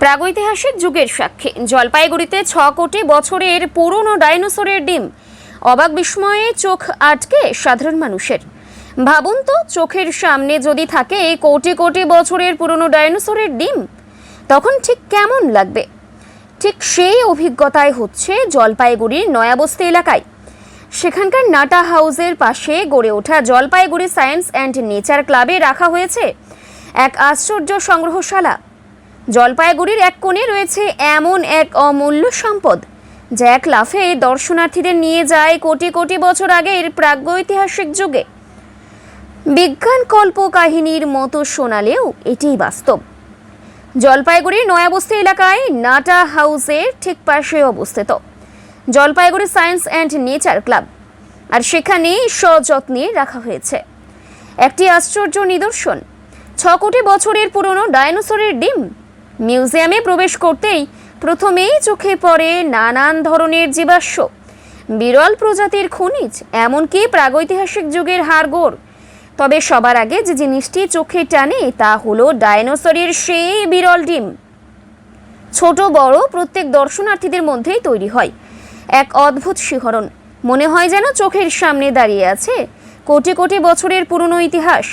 প্রাগৈতিহাসিক যুগের সাক্ষী। জলপাইগুড়িতে ছ কোটি বছরের পুরনো ডাইনোসরের ডিম। অবাক বিস্ময়ে চোখ আটকে সাধারণ মানুষের। ভাবুন তো, চোখের সামনে যদি থাকে কোটি কোটি বছরের পুরনো ডাইনোসরের ডিম, তখন ঠিক কেমন লাগবে? ঠিক সেই অভিজ্ঞতায় হচ্ছে জলপাইগুড়ির নয়াবস্তি এলাকায়। সেখানকার নাটা হাউসের পাশে গড়ে ওঠা জলপাইগুড়ি সায়েন্স অ্যান্ড নেচার ক্লাবে রাখা হয়েছে এক আশ্চর্য সংগ্রহশালা। জলপাইগুড়ির এক কোণে রয়েছে এমন এক অমূল্য সম্পদ, যা এক লাফে দর্শনার্থীদের নিয়ে যায় কোটি কোটি বছর আগের প্রাগৈতিহাসিক যুগে। বিজ্ঞান কল্প কাহিনীর মতো শোনালেও এটিই বাস্তব। জলপাইগুড়ির নয়াবস্তি এলাকায় নাটা হাউসের ঠিক পাশে অবস্থিত Jalpaiguri science and nature club, আর সেখানেই সযত্নে রাখা হয়েছে। একটি আশ্চর্য নিদর্শন, ছ কোটি বছরের পুরনো ডায়নোসরের ডিম মিউজিয়ামে প্রবেশ করতেই প্রথমেই চোখে পড়ে নানান ধরনের জীবাশ্ম। বিরল প্রজাতির খনিজ, এমনকি প্রাগৈতিহাসিক যুগের হাড়গোড়। তবে সবার আগে যে জিনিসটি চোখে টানে তা হলো ডাইনোসরের সেই বিরল ডিম। ছোট, বড় প্রত্যেক দর্শনার্থীদের মধ্যেই তৈরি হয়। এক অদ্ভুত শিহরণ। মনে হয় যেন চোখের সামনে দাঁড়িয়ে আছে কোটি কোটি বছরের পুরনো ইতিহাস।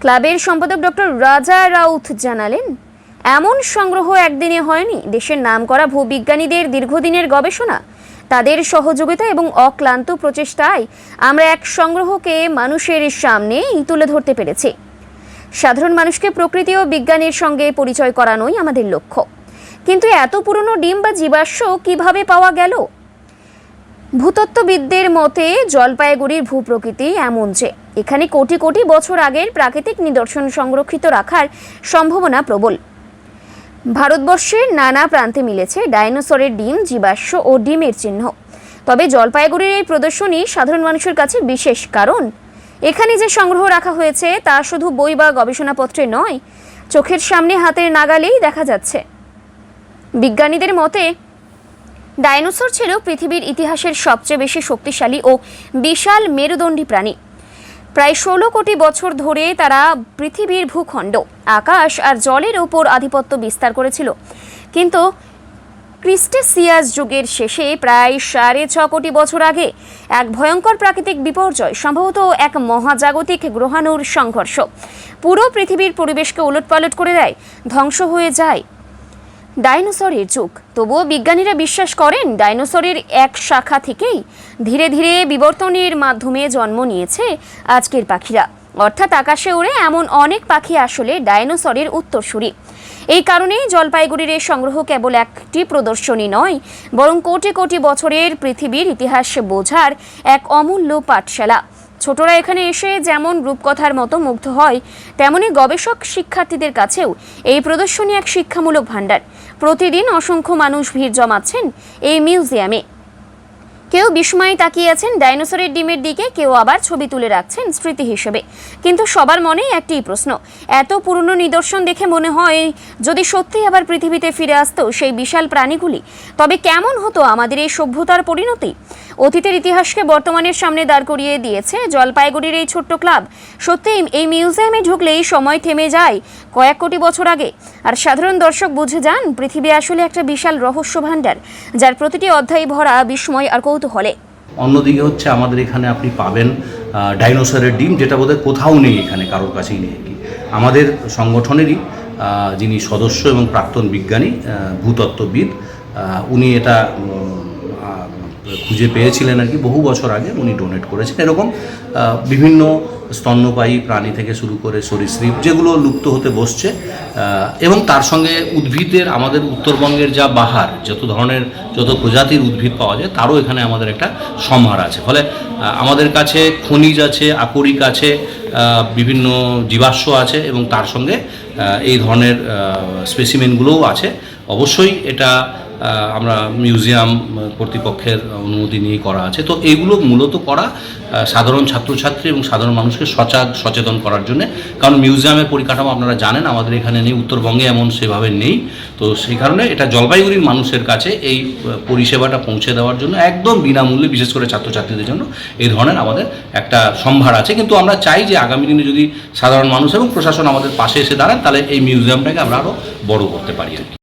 ক্লাবের সম্পাদক ডক্টর রাজা রাউত জানালেন এমন সংগ্রহ একদিনে হয়নি। দেশের নামকরা ভূবিজ্ঞানীদের দীর্ঘদিনের গবেষণা, তাদের সহযোগিতা এবং অক্লান্ত প্রচেষ্টায় আমরা এক সংগ্রহকে মানুষের সামনে তুলে ধরতে পেরেছি। সাধারণ মানুষকে প্রকৃতি ও বিজ্ঞানের সঙ্গে পরিচয় করানোই আমাদের লক্ষ্য। কিন্তু এত পুরনো ডিম বা জীবাশ্ম কীভাবে পাওয়া গেল? ভূতত্ত্ববিদদের মতে, জলপাইগুড়ির ভূপ্রকৃতি এমন যে, এখানে কোটি কোটি বছর আগের প্রাকৃতিক নিদর্শন সংরক্ষিত রাখার সম্ভাবনা প্রবল। ভারতবর্ষের নানা প্রান্তে মিলেছে ডাইনোসরের ডিম, জীবাশ্ম ও ডিমের চিহ্ন। তবে জলপাইগুড়ির এই প্রদর্শনী সাধারণ মানুষের কাছে বিশেষ কারণ। এখানে যে সংগ্রহ রাখা হয়েছে, তা শুধু বই বা গবেষণাপত্রে নয়, চোখের সামনে হাতের নাগালেই দেখা যাচ্ছে। বিজ্ঞানীদের মতে, ডাইনোসর ছিল পৃথিবীর ইতিহাসের সবচেয়ে বেশি শক্তিশালী ও বিশাল মেরুদণ্ডী প্রাণী। প্রায় ষোলো কোটি বছর ধরে তারা পৃথিবীর ভূখণ্ড, আকাশ আর জলের ওপর আধিপত্য বিস্তার করেছিল। কিন্তু ক্রিস্টেসিয়াস যুগের শেষে প্রায় সাড়ে ছ কোটি বছর আগে এক ভয়ঙ্কর প্রাকৃতিক বিপর্যয়, সম্ভবত এক মহাজাগতিক গ্রহাণুর সংঘর্ষ, পুরো পৃথিবীর পরিবেশকে উলটপালট করে দেয়, ধ্বংস হয়ে যায় ডাইনোসরের যুগ তবুও বিজ্ঞানীরা বিশ্বাস করেন, ডাইনোসরের এক শাখা থেকেই ধীরে ধীরে বিবর্তনের মাধ্যমে জন্ম নিয়েছে আজকের পাখিরা। অর্থাৎ আকাশে উড়ে এমন অনেক পাখি আসলে ডাইনোসরের উত্তরসূরি। এই কারণেই জলপাইগুড়ির এই সংগ্রহ কেবল একটি প্রদর্শনী নয়, বরং কোটি কোটি বছরের পৃথিবীর ইতিহাস বোঝার এক অমূল্য পাঠশালা। ছোটরা এখানে এসে যেমন রূপকথার মতো মুগ্ধ হয়, তেমনি গবেষক শিক্ষার্থীদের কাছেও এই প্রদর্শনী এক শিক্ষামূলক ভাণ্ডার। প্রতিদিন অসংখ্য মানুষ ভিড় জমাচ্ছেন এই মিউজিয়ামে। কেউ বিস্ময়ে তাকিয়ে আছেন ডাইনোসরের ডিমের দিকে, কেউ আবার ছবি তুলে রাখছেন স্মৃতি হিসেবে। কিন্তু সবার মনেই একটি প্রশ্ন, এত পুরনো নিদর্শন দেখে মনে হয় যদি সত্যি আবার পৃথিবীতে ফিরে আসতো সেই বিশাল প্রাণীগুলি, তবে কেমন হতো আমাদের এই সভ্যতার পরিণতি? অতীতের ইতিহাসকে বর্তমানের সামনে দাঁড় করিয়ে দিয়েছে জলপাইগুড়ির এই ছোট্ট ক্লাব। সত্যি, এই মিউজিয়ামে ঢুকলেই সময় থেমে যায় কয়েক কোটি বছর আগে। আর সাধারণ দর্শক বুঝে যান, পৃথিবী আসলে একটা বিশাল রহস্য ভাণ্ডার, যার প্রতিটি অধ্যায় ভরা বিস্ময় আর কৌতূহলে। অন্যদিকে হচ্ছে আমাদের এখানে আপনি পাবেন ডাইনোসরের ডিম, যেটা বোধহয় কোথাও নেই এখানে, কারোর কাছেই নেই আমাদের সংগঠনেরই যিনি সদস্য এবং প্রাক্তন বিজ্ঞানী ভূতত্ত্ববিদ উনি এটা খুঁজে পেয়েছিলেন আর কি, বহু বছর আগে উনি ডোনেট করেছেন। এরকম বিভিন্ন স্তন্যপায়ী প্রাণী থেকে শুরু করে সরীসৃপ যেগুলো লুপ্ত হতে বসছে এবং তার সঙ্গে উদ্ভিদের, আমাদের উত্তরবঙ্গের যা বাহার, যত ধরনের, যত প্রজাতির উদ্ভিদ পাওয়া যায়, তারও এখানে আমাদের একটা সমাহার আছে। ফলে আমাদের কাছে খনিজ আছে, আকরিক আছে বিভিন্ন জীবাশ্ম আছে এবং তার সঙ্গে এই ধরনের স্পেসিমেনগুলোও আছে। অবশ্যই এটা আমরা মিউজিয়াম কর্তৃপক্ষের অনুমতি নিয়ে করা আছে। তো এইগুলো মূলত করা সাধারণ ছাত্রছাত্রী এবং সাধারণ মানুষকে সচাগ সচেতন করার জন্য। কারণ মিউজিয়ামের পরিকাঠামো আপনারা জানেন, আমাদের এখানে নেই, উত্তরবঙ্গে এমন সেভাবে নেই। তো সেই কারণে এটা জলপাইগুড়ির মানুষের কাছে এই পরিষেবাটা পৌঁছে দেওয়ার জন্য একদম বিনামূল্যে, বিশেষ করে ছাত্রছাত্রীদের জন্য এই ধরনের আমাদের একটা সম্ভার আছে। কিন্তু আমরা চাই যে আগামী দিনে যদি সাধারণ মানুষ এবং প্রশাসন আমাদের পাশে এসে দাঁড়ান, তাহলে এই মিউজিয়ামটাকে আমরা আরও বড় করতে পারি আর কি।